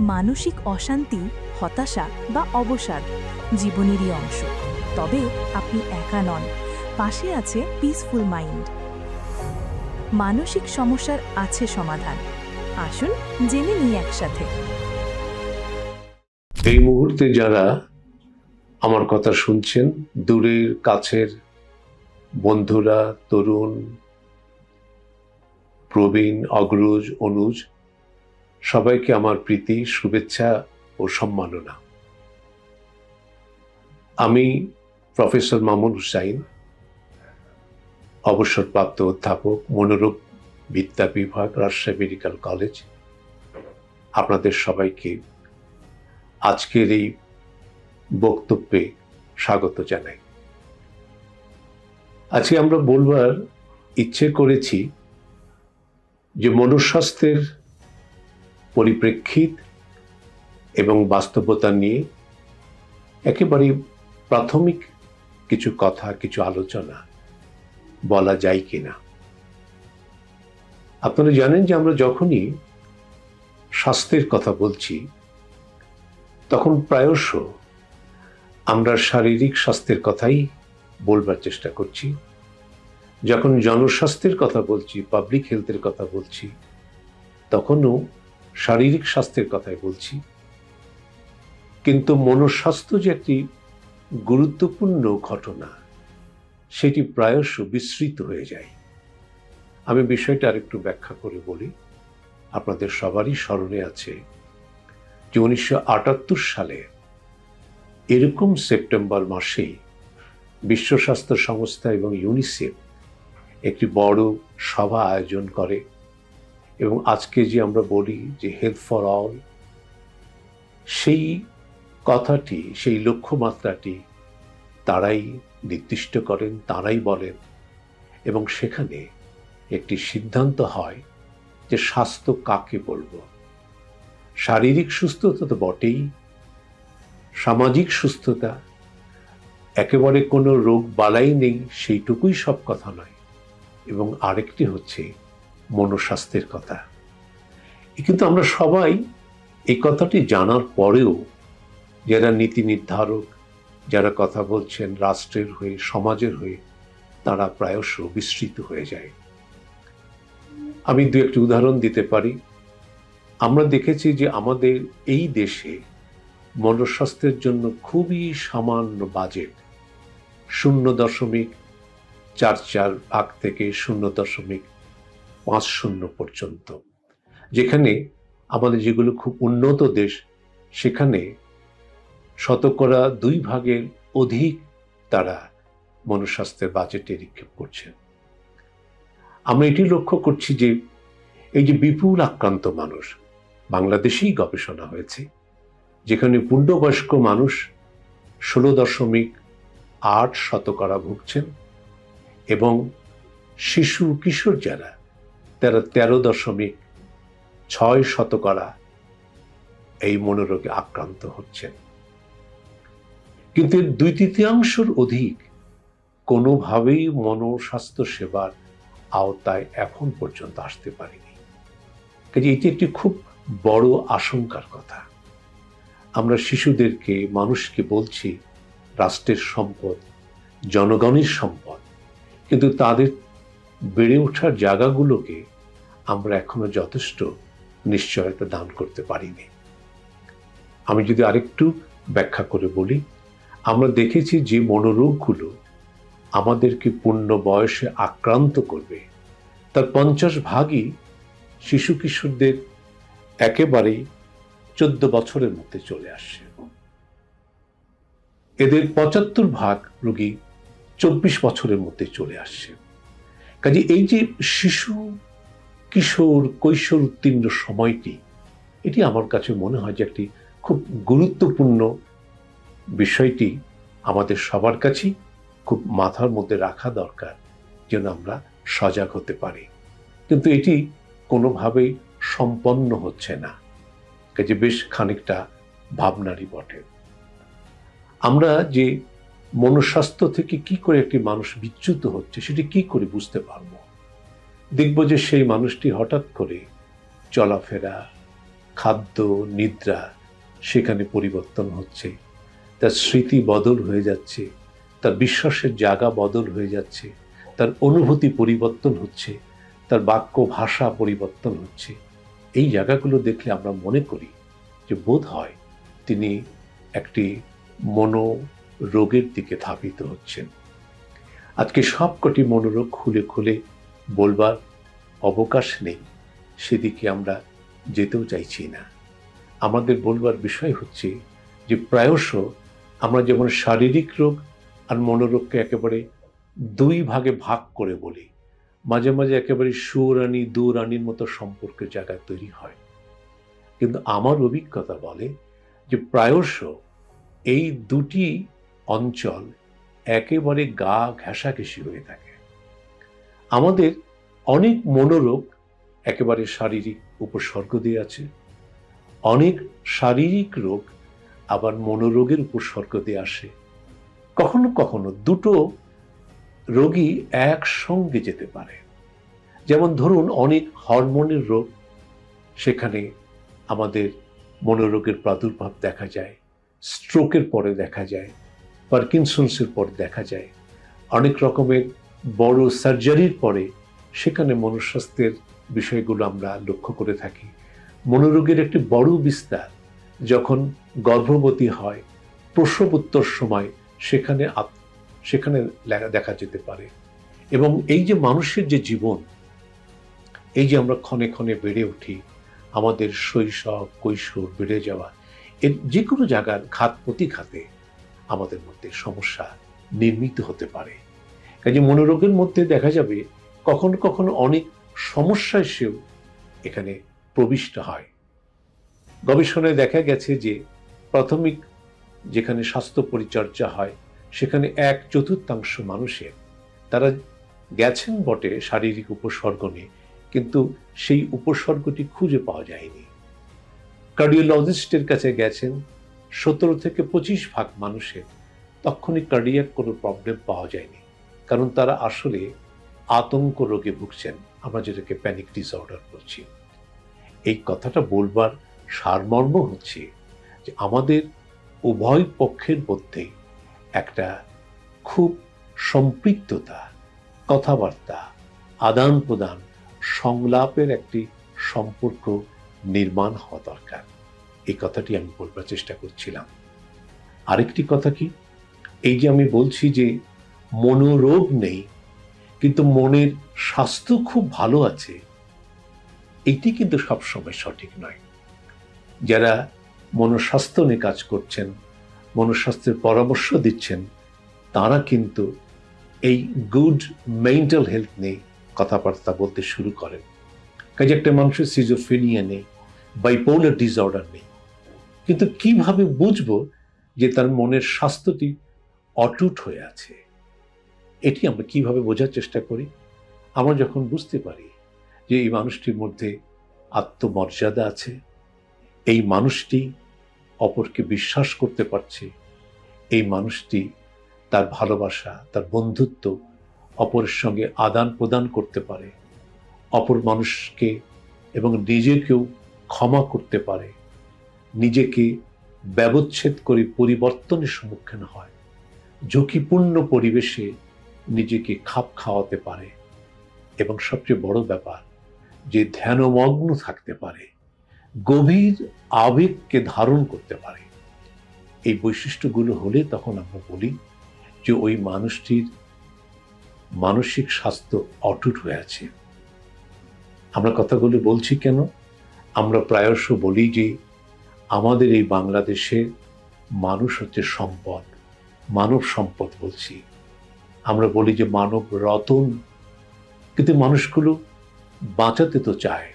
মানসিক অশান্তি, হতাশা বা অবসাদ জীবনেরই অংশ। তবে আপনি একা নন। পাশে আছে পিসফুল মাইন্ড মানসিক সমস্যার আছে সমাধান। আসুন জেনে নিই একসাথে। এই মুহূর্তে যারা আমার কথা শুনছেন, দূরের, কাছের বন্ধুরা, তরুণ, প্রবীণ, অগ্রজ, অনুজ সবাইকে আমার প্রীতি, শুভেচ্ছা ও সম্মাননা। আমি প্রফেসর মামুন হুসাইন, অবসরপ্রাপ্ত অধ্যাপক, মনোরোগ বিদ্যা বিভাগ, রাজশাহী মেডিকেল কলেজ। আপনাদের সবাইকে আজকের এই বক্তব্যে স্বাগত জানাই। আজকে আমরা বলবার ইচ্ছে করেছি যে মনুস্বাস্থ্যের পরিপ্রেক্ষিত এবং বাস্তবতা নিয়ে একেবারে প্রাথমিক কিছু কথা, কিছু আলোচনা বলা যায় কিনা। আপনারা জানেন যে আমরা যখনই স্বাস্থ্যের কথা বলছি, তখন প্রায়শ আমরা শারীরিক স্বাস্থ্যের কথাই বলবার চেষ্টা করছি। যখন জনস্বাস্থ্যের কথা বলছি পাবলিক হেলথের কথা বলছি, তখনও শারীরিক স্বাস্থ্যের কথাই বলছি। কিন্তু মনস্বাস্থ্য যে একটি গুরুত্বপূর্ণ ঘটনা, সেটি প্রায়শ বিস্মৃত হয়ে যায়। আমি বিষয়টা আরেকটু ব্যাখ্যা করে বলি। আপনাদের সবারই স্মরণে আছে যে উনিশশো আটাত্তর সালে, এরকম সেপ্টেম্বর মাসেই বিশ্ব স্বাস্থ্য সংস্থা এবং ইউনিসেফ একটি বড় সভা আয়োজন করে। এবং আজকে যে আমরা বলি যে হেলথ ফর অল সেই কথাটি, সেই লক্ষ্যমাত্রাটি তারাই নির্দিষ্ট করেন, তারাই বলেন এবং সেখানে একটি সিদ্ধান্ত হয় যে স্বাস্থ্য কাকে বলব। শারীরিক সুস্থতা তো বটেই, সামাজিক সুস্থতা, একেবারে কোনো রোগ বালাই নেই, সেইটুকুই সব কথা নয়। এবং আরেকটি হচ্ছে মনস্বাস্থ্যের কথা। কিন্তু আমরা সবাই এই কথাটি জানার পরেও যারা নীতি নির্ধারক, যারা কথা বলছেন রাষ্ট্রের হয়ে, সমাজের হয়ে, তারা প্রায়শ বিস্মৃত হয়ে যায়। আমি দু একটি উদাহরণ দিতে পারি। আমরা দেখেছি যে আমাদের এই দেশে মনস্বাস্থ্যের জন্য খুবই সামান্য বাজেট, শূন্য দশমিক চার চার ভাগ থেকে শূন্য দশমিক পাঁচ শূন্য পর্যন্ত। যেখানে আমাদের যেগুলো খুব উন্নত দেশ, সেখানে শতকরা দুই ভাগের অধিক তারা মনস্বাস্থ্যের বাজেটে নিক্ষেপ করছেন আমরা এটি লক্ষ্য করছি যে, এই যে বিপুল আক্রান্ত মানুষ, বাংলাদেশেই গবেষণা হয়েছে, যেখানে পূর্ণবয়স্ক মানুষ ষোলো দশমিক আট শতকরা ভুগছেন এবং শিশু কিশোর যারা তারা, তেরো দশমিক ছয় শতকরা এই মনোরোগে আক্রান্ত হচ্ছেন। কিন্তু দুই তৃতীয়াংশের অধিক কোনোভাবেই মনস্বাস্থ্য সেবার আওতায় এখন পর্যন্ত আসতে পারেনি। কাজে এটি একটি খুব বড় আশঙ্কার কথা। আমরা শিশুদেরকে, মানুষকে বলছি, রাষ্ট্রের সম্পদ, জনগণের সম্পদ, কিন্তু তাদের বেড়ে ওঠার জায়গাগুলোকে আমরা এখনও যথেষ্ট নিশ্চয়তা দান করতে পারিনি। আমি যদি আরেকটু ব্যাখ্যা করে বলি, আমরা দেখেছি যে মনোরোগগুলো আমাদেরকে পূর্ণ বয়সে আক্রান্ত করবে। তার পঞ্চাশ ভাগই শিশু কিশোরদের একেবারেই চোদ্দ বছরের মধ্যে চলে আসছে। এদের পঁচাত্তর ভাগ রোগী চব্বিশ বছরের মধ্যে চলে আসছে। কাজে এই যে শিশু, কিশোর, কৈশোর উত্তীর্ণ সময়টি, এটি আমার কাছে মনে হয় যে একটি খুব গুরুত্বপূর্ণ বিষয়টি আমাদের সবার কাছেই খুব মাথার মধ্যে রাখা দরকার যেন আমরা সজাগ হতে পারি। কিন্তু এটি কোনোভাবেই সম্পন্ন হচ্ছে না। কাজে বেশ খানিকটা ভাবনারই বটে। আমরা যে মনস্বাস্থ্য থেকে কি করে একটি মানুষ বিচ্যুত হচ্ছে, সেটি কি করে বুঝতে পারব? দেখব যে সেই মানুষটি হঠাৎ করে চলাফেরা, খাদ্য, নিদ্রা সেখানে পরিবর্তন হচ্ছে। তার স্মৃতি বদল হয়ে যাচ্ছে, তার বিশ্বাসের জায়গা বদল হয়ে যাচ্ছে, তার অনুভূতি পরিবর্তন হচ্ছে, তার বাক্য, ভাষা পরিবর্তন হচ্ছে। এই জায়গাগুলো দেখলে আমরা মনে করি যে বোধ হয় তিনি একটি মনোরোগের দিকে ধাবিত হচ্ছেন। আজকে সবকটি মনোরোগ খুলে খুলে বলবার অবকাশ নেই, সেদিকে আমরা যেতেও চাইছি না। আমাদের বলবার বিষয় হচ্ছে যে প্রায়শ আমরা যেমন শারীরিক রোগ আর মনোরোগকে একেবারে দুই ভাগে ভাগ করে বলি, মাঝে মাঝে একেবারে সুরানি, দুরানির মতো সম্পর্কের জায়গা তৈরি হয়। কিন্তু আমার অভিজ্ঞতা বলে যে প্রায়শ এই দুটি অঞ্চল একেবারে গা ঘেঁষাঘেঁষি হয়ে থাকে। আমাদের অনেক মনোরোগ একেবারে শারীরিক উপসর্গ দিয়ে আছে। অনেক শারীরিক রোগ আবার মনোরোগের উপসর্গ দিয়ে আসে। কখনো কখনো দুটো রোগী একসঙ্গে যেতে পারে। যেমন ধরুন, অনেক হরমোনের রোগ, সেখানে আমাদের মনোরোগের প্রাদুর্ভাব দেখা যায়, স্ট্রোকের পরে দেখা যায় পার্কিনসন্সের পর দেখা যায়, অনেক রকমের বড় সার্জারির পরে সেখানে মনস্বাস্থ্যের বিষয়গুলো আমরা লক্ষ্য করে থাকি। মনোরোগের একটি বড় বিস্তার, যখন গর্ভবতী হয় প্রসবোত্তর সময় সেখানে সেখানে দেখা যেতে পারে। এবং এই যে মানুষের যে জীবন, এই যে আমরা ক্ষণে ক্ষণে বেড়ে উঠি, আমাদের শৈশব, কৈশোর বেড়ে যাওয়া, এর যে কোনো জায়গার ঘাত, প্রতিঘাতে আমাদের মধ্যে সমস্যা নির্মিত হতে পারে। কাজে মনোরোগের মধ্যে দেখা যাবে কখনো কখনো অনেক সমস্যা এসেও এখানে প্রবিষ্ট হয়। গবেষণায় দেখা গেছে যে প্রাথমিক যেখানে স্বাস্থ্য পরিচর্যা হয়, সেখানে এক চতুর্থাংশ মানুষের তারা গেছেন বটে শারীরিক উপসর্গ নিয়ে, কিন্তু সেই উপসর্গটি খুঁজে পাওয়া যায়নি। কার্ডিওলজিস্টের কাছে গেছেন সতেরো থেকে পঁচিশ ভাগ মানুষের তখনই কার্ডিয়াক কোনো প্রবলেম পাওয়া যায়নি। কারণ তারা আসলে আতঙ্ক রোগে ভুগছেন। আমরা যেটাকে প্যানিক ডিসঅর্ডার বলছি। এই কথাটা বলবার সারমর্ম হচ্ছে যে আমাদের উভয় পক্ষের মধ্যে একটা খুব সম্পৃক্ততা, কথাবার্তা আদান প্রদান সংলাপের একটি সম্পর্ক নির্মাণ হওয়া দরকার। এই কথাটি আমি বলবার চেষ্টা করছিলাম। আরেকটি কথা কি? এই যে আমি বলছি যে মনোরোগ নেই, কিন্তু মনের স্বাস্থ্য খুব ভালো আছে, এটি কিন্তু সবসময় সঠিক নয়। যারা মনস্বাস্থ্য নিয়ে কাজ করছেন, মনস্বাস্থ্যের পরামর্শ দিচ্ছেন, তারা কিন্তু এই গুড মেন্টাল হেলথ নিয়ে কথাবার্তা বলতে শুরু করেন। কাজে একটা মানুষের সিজোফেনিয়া নেই বাইপোলার ডিসঅর্ডার নেই কিন্তু কীভাবে বুঝব যে তার মনের স্বাস্থ্যটি অটুট হয়ে আছে? এটি আমরা কীভাবে বোঝার চেষ্টা করি? আমরা যখন বুঝতে পারি যে এই মানুষটির মধ্যে আত্মমর্যাদা আছে, এই মানুষটি অপরকে বিশ্বাস করতে পারছে, এই মানুষটি তার ভালোবাসা, তার বন্ধুত্ব অপরের সঙ্গে আদান প্রদান করতে পারে, অপর মানুষকে এবং নিজেকেও ক্ষমা করতে পারে নিজেকে ব্যবচ্ছেদ করে পরিবর্তনের সম্মুখীন হয়। ঝুঁকিপূর্ণ পরিবেশে নিজেকে খাপ খাওয়াতে পারে এবং সবচেয়ে বড় ব্যাপার, যে ধ্যানমগ্ন থাকতে পারে, গভীর আবেগকে ধারণ করতে পারে। এই বৈশিষ্ট্যগুলো হলে তখন আমরা বলি যে ওই মানুষটির মানসিক স্বাস্থ্য অটুট হয়ে আছে। আমরা কথাগুলো বলছি কেন? আমরা প্রায়শ বলি যে আমাদের এই বাংলাদেশের মানুষ হচ্ছে সম্পদ, মানব সম্পদ বলছি। আমরা বলি যে মানব রতন, কিন্তু মানুষগুলো বাঁচাতে তো চায়।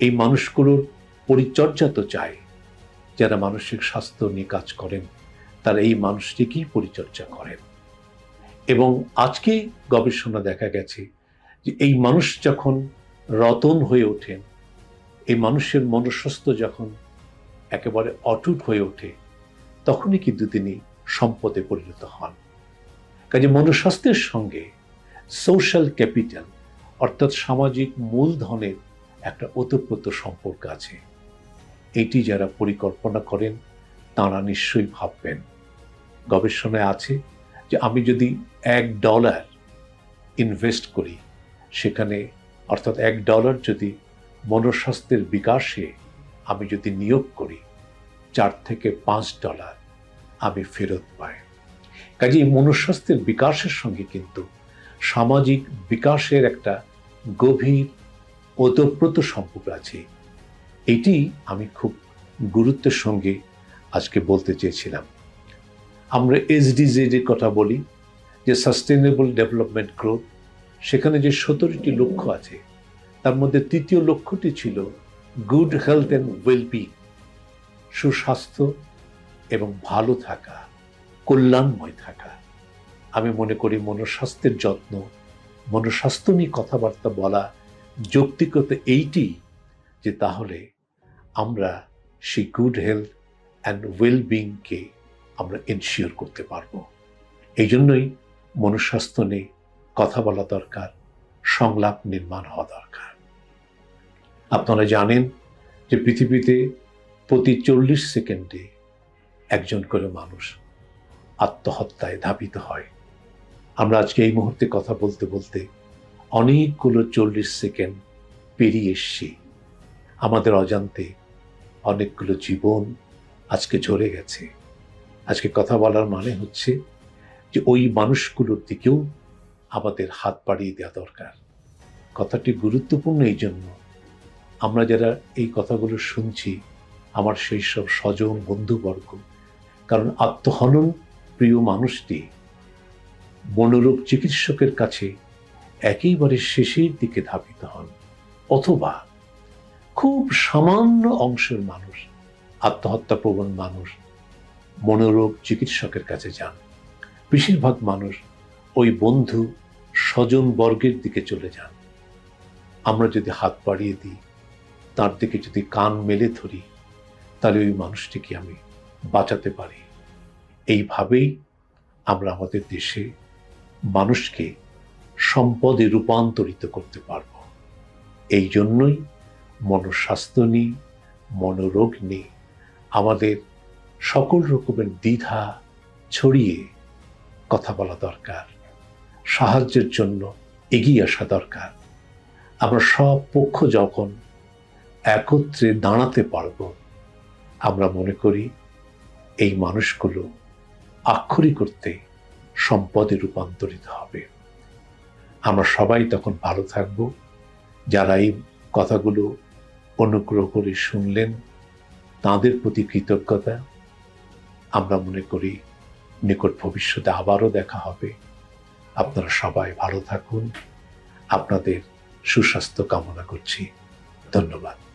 এই মানুষগুলোর পরিচর্যা তো চায়। যারা মানসিক স্বাস্থ্য নিয়ে কাজ করেন, তারা এই মানুষটিকেই পরিচর্যা করেন। এবং আজকে গবেষণা দেখা গেছে যে এই মানুষ যখন রতন হয়ে ওঠেন, এই মানুষের মনস্বাস্থ্য যখন একেবারে অটুট হয়ে ওঠে, তখনই কিন্তু তিনি সম্পদে পরিণত হন। কাজে মনস্বাস্থ্যের সঙ্গে সোশ্যাল ক্যাপিটাল অর্থাৎ সামাজিক মূলধনের একটা ওতপ্রোত সম্পর্ক আছে। এটি যারা পরিকল্পনা করেন, তারা নিশ্চয়ই ভাববেন। গবেষণায় আছে যে আমি যদি এক ডলার ইনভেস্ট করি, সেখানে অর্থাৎ এক ডলার যদি মনস্বাস্থ্যের বিকাশে আমি যদি নিয়োগ করি, চার থেকে পাঁচ ডলার আমি ফেরত পাই। কাজেই মনস্বাস্থ্যের বিকাশের সঙ্গে কিন্তু সামাজিক বিকাশের একটা গভীর ওতপ্রোত সম্পর্ক আছে। এটি আমি খুব গুরুত্বের সঙ্গে আজকে বলতে চেয়েছিলাম। আমরা এসডিজেড এর কথা বলি, যে সাস্টেনেবল ডেভেলপমেন্ট গ্রোথ সেখানে যে সতেরোটি লক্ষ্য আছে, তার মধ্যে তৃতীয় লক্ষ্যটি ছিল গুড হেলথ অ্যান্ড ওয়েলবিং সুস্বাস্থ্য এবং ভালো থাকা, কল্যাণময় থাকা। আমি মনে করি মনস্বাস্থ্যের যত্ন মনস্বাস্থ্য নিয়ে কথাবার্তা বলা, যৌক্তিকতা এইটি যে তাহলে আমরা সেই গুড হেলথ অ্যান্ড ওয়েলবিংকে আমরা এনশিওর করতে পারব। এই জন্যই মনস্বাস্থ্য নিয়ে কথা বলা দরকার, সংলাপ নির্মাণ হওয়া দরকার। আপনারা জানেন যে পৃথিবীতে প্রতি চল্লিশ সেকেন্ডে একজন করে মানুষ আত্মহত্যায় ধাবিত হয়। আমরা আজকে এই মুহূর্তে কথা বলতে বলতে অনেকগুলো চল্লিশ সেকেন্ড পেরিয়ে এসছি। আমাদের অজান্তে অনেকগুলো জীবন আজকে ঝরে গেছে। আজকে কথা বলার মানে হচ্ছে যে ওই মানুষগুলোর দিকেও আমাদের হাত বাড়িয়ে দেওয়া দরকার। কথাটি গুরুত্বপূর্ণ এই জন্য আমরা যারা এই কথাগুলো শুনছি, আমার সেই সব স্বজন বন্ধুবর্গ, কারণ আত্মহনন প্রিয় মানুষটি মনোরোগ চিকিৎসকের কাছে একেবারে শেষের দিকে ধাবিত হন, অথবা খুব সামান্য অংশের মানুষ, আত্মহত্যা প্রবণ মানুষ, মনোরোগ চিকিৎসকের কাছে যান। বেশিরভাগ মানুষ ওই বন্ধু স্বজন বর্গের দিকে চলে যান। আমরা যদি হাত বাড়িয়ে দিই তার দিকে যদি কান মেলে ধরি, তাহলে ওই মানুষটিকে আমি বাঁচাতে পারি। এইভাবেই আমরা আমাদের দেশে মানুষকে সম্পদে রূপান্তরিত করতে পারব। এই জন্যই মনস্বাস্থ্য নিয়ে, মনোরোগ নিয়ে আমাদের সকল রকমের দ্বিধা ছড়িয়ে কথা বলা দরকার। সাহায্যের জন্য এগিয়ে আসা দরকার। আমরা সব পক্ষ যখন একত্রে দাঁড়াতে পারব। আমরা মনে করি এই মানুষগুলো আক্ষরিক করতে সম্পদে রূপান্তরিত হবে। আমরা সবাই তখন ভালো থাকব। যারা এই কথাগুলো অনুগ্রহ করে শুনলেন, তাদের প্রতি কৃতজ্ঞতা। আমরা মনে করি নিকট ভবিষ্যতে আবারও দেখা হবে। আপনারা সবাই ভালো থাকুন। আপনাদের সুস্বাস্থ্য কামনা করছি। ধন্যবাদ।